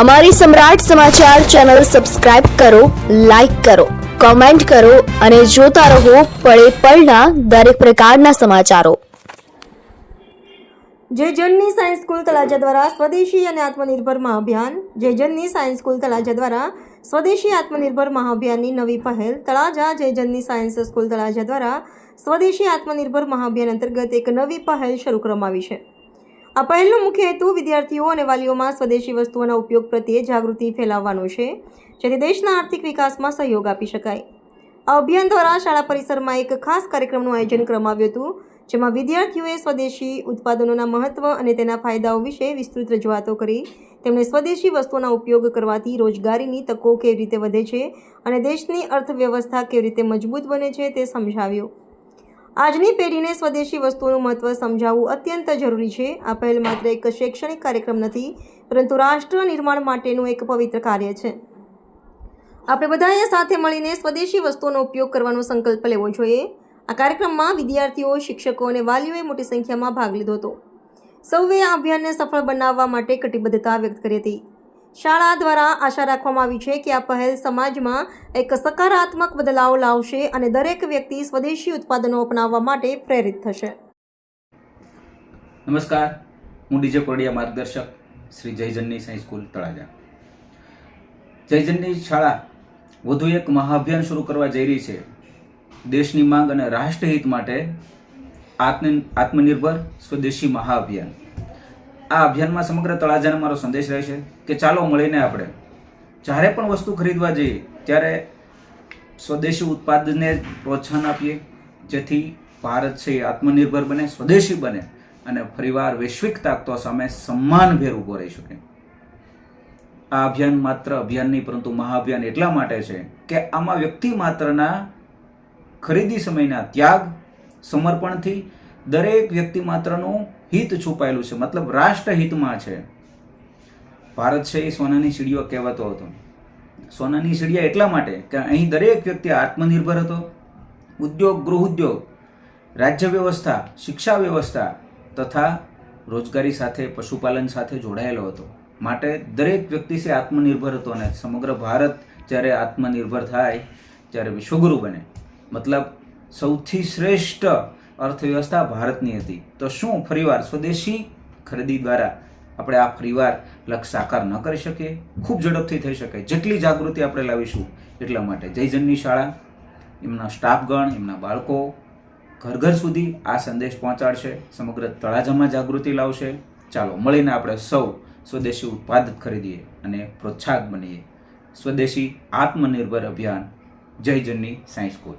અમારી સમ્રાટ સમાચાર channel subscribe કરો, લાઇક કરો, કોમેન્ટ કરો અને જોતા રહો પળે પળના દરેક પ્રકારના સમાચારો. જય જનની સાયન્સ સ્કૂલ તળાજા દ્વારા સ્વદેશી અને આત્મનિર્ભર મહાભિયાન. જય જનની સાયન્સ સ્કૂલ તળાજા દ્વારા સ્વદેશી આત્મનિર્ભર મહાભિયાનની નવી પહેલ. તળાજા જય જનની સાયન્સ સ્કૂલ તળાજા દ્વારા સ્વદેશી આત્મનિર્ભર મહાભિયાન અંતર્ગત એક નવી પહેલ શરૂ કરવામાં આવી છે. આ પહેલનો મુખ્ય હેતુ વિદ્યાર્થીઓ અને વાલીઓમાં સ્વદેશી વસ્તુઓના ઉપયોગ પ્રત્યે જાગૃતિ ફેલાવવાનો છે, જેથી દેશના આર્થિક વિકાસમાં સહયોગ આપી શકાય. આ અભિયાન દ્વારા શાળા પરિસરમાં એક ખાસ કાર્યક્રમનું આયોજન કરવામાં આવ્યું હતું, જેમાં વિદ્યાર્થીઓએ સ્વદેશી ઉત્પાદનોના મહત્વ અને તેના ફાયદાઓ વિશે વિસ્તૃત રજૂઆતો કરી. તેમણે સ્વદેશી વસ્તુઓના ઉપયોગ કરવાથી રોજગારીની તકો કેવી રીતે વધે છે અને દેશની અર્થવ્યવસ્થા કેવી રીતે મજબૂત બને છે તે સમજાવ્યું. આજની પેઢીને સ્વદેશી વસ્તુઓનું મહત્વ સમજાવવું અત્યંત જરૂરી છે. આ પહેલ માત્ર એક શૈક્ષણિક કાર્યક્રમ નથી, પરંતુ રાષ્ટ્ર નિર્માણ માટેનું એક પવિત્ર કાર્ય છે. આપણે બધાએ સાથે મળીને સ્વદેશી વસ્તુઓનો ઉપયોગ કરવાનો સંકલ્પ લેવો જોઈએ. આ કાર્યક્રમમાં વિદ્યાર્થીઓ, શિક્ષકો અને વાલીઓએ મોટી સંખ્યામાં ભાગ લીધો હતો. સૌએ આ અભિયાનને સફળ બનાવવા માટે કટિબદ્ધતા વ્યક્ત કરી હતી. શાળા દ્વારા આશા રાખવામાં આવી છે કે આ પહેલ સમાજમાં એક સકારાત્મક બદલાવ લાવશે અને દરેક વ્યક્તિ સ્વદેશી ઉત્પાદનો અપનાવવા માટે પ્રેરિત થશે. નમસ્કાર. હું ડીજે કોડિયા માર્ગદર્શક શ્રી જયજનની સાઈ સ્કૂલ તળાજા. જયજનની શાળા વધુ એક મહાઅભિયાન શરૂ કરવા જઈ રહી છે. દેશની માંગ અને રાષ્ટ્રહિત માટે આત્મ આત્મનિર્ભર સ્વદેશી મહાઅભિયાન આ અભિયાનમાં સમગ્ર તળાજાને મારો સંદેશ રહેશે કે ચાલો મળીને આપણે જ્યારે પણ વસ્તુ ખરીદવા જઈએ, ત્યારે સ્વદેશી ઉત્પાદનને પ્રોત્સાહન આપીએ, જેથી ભારત છે આત્મનિર્ભર બને, સ્વદેશી બને અને ફરીવાર વૈશ્વિક તાકતો સામે સન્માનભેર ઊભો રહી શકે. આ અભિયાન માત્ર અભિયાન નહીં, પરંતુ મહાઅભિયાન એટલા માટે છે કે આમાં વ્યક્તિ માત્રના ખરીદી સમયના ત્યાગ, સમર્પણથી દરેક વ્યક્તિ માત્રનું હિત છુપાયેલું છે. મતલબ રાષ્ટ્રહિતમાં છે. ભારત છે એ સોનાની સીડીઓ કહેવાતો હતો. સોનાની સીડીયા એટલા માટે કે અહીં દરેક વ્યક્તિ આત્મનિર્ભર હતો. ઉદ્યોગ ગૃહ ઉદ્યોગ રાજ્ય વ્યવસ્થા, શિક્ષા વ્યવસ્થા તથા રોજગારી સાથે, પશુપાલન સાથે જોડાયેલો હતો. માટે દરેક વ્યક્તિ છે આત્મનિર્ભર હતો અને સમગ્ર ભારત જ્યારે આત્મનિર્ભર થાય, ત્યારે વિશ્વગુરુ બને. મતલબ સૌથી શ્રેષ્ઠ અર્થવ્યવસ્થા ભારતની હતી. તો શું ફરીવાર સ્વદેશી ખરીદી દ્વારા આપણે આ ફરીવાર લક્ષ સાકાર ન કરી શકીએ? ખૂબ ઝડપથી થઈ શકે. જેટલી જાગૃતિ આપણે લાવીશું એટલા માટે જયજનની શાળા. એમના સ્ટાફગણ, એમના બાળકો ઘર ઘર સુધી આ સંદેશ પહોંચાડશે. સમગ્ર તળાજામાં જાગૃતિ લાવશે. ચાલો મળીને આપણે સૌ સ્વદેશી ઉત્પાદક ખરીદીએ અને પ્રોત્સાહક બનીએ. સ્વદેશી આત્મનિર્ભર અભિયાન. જય જનની સાયન્સ સ્કૂલ.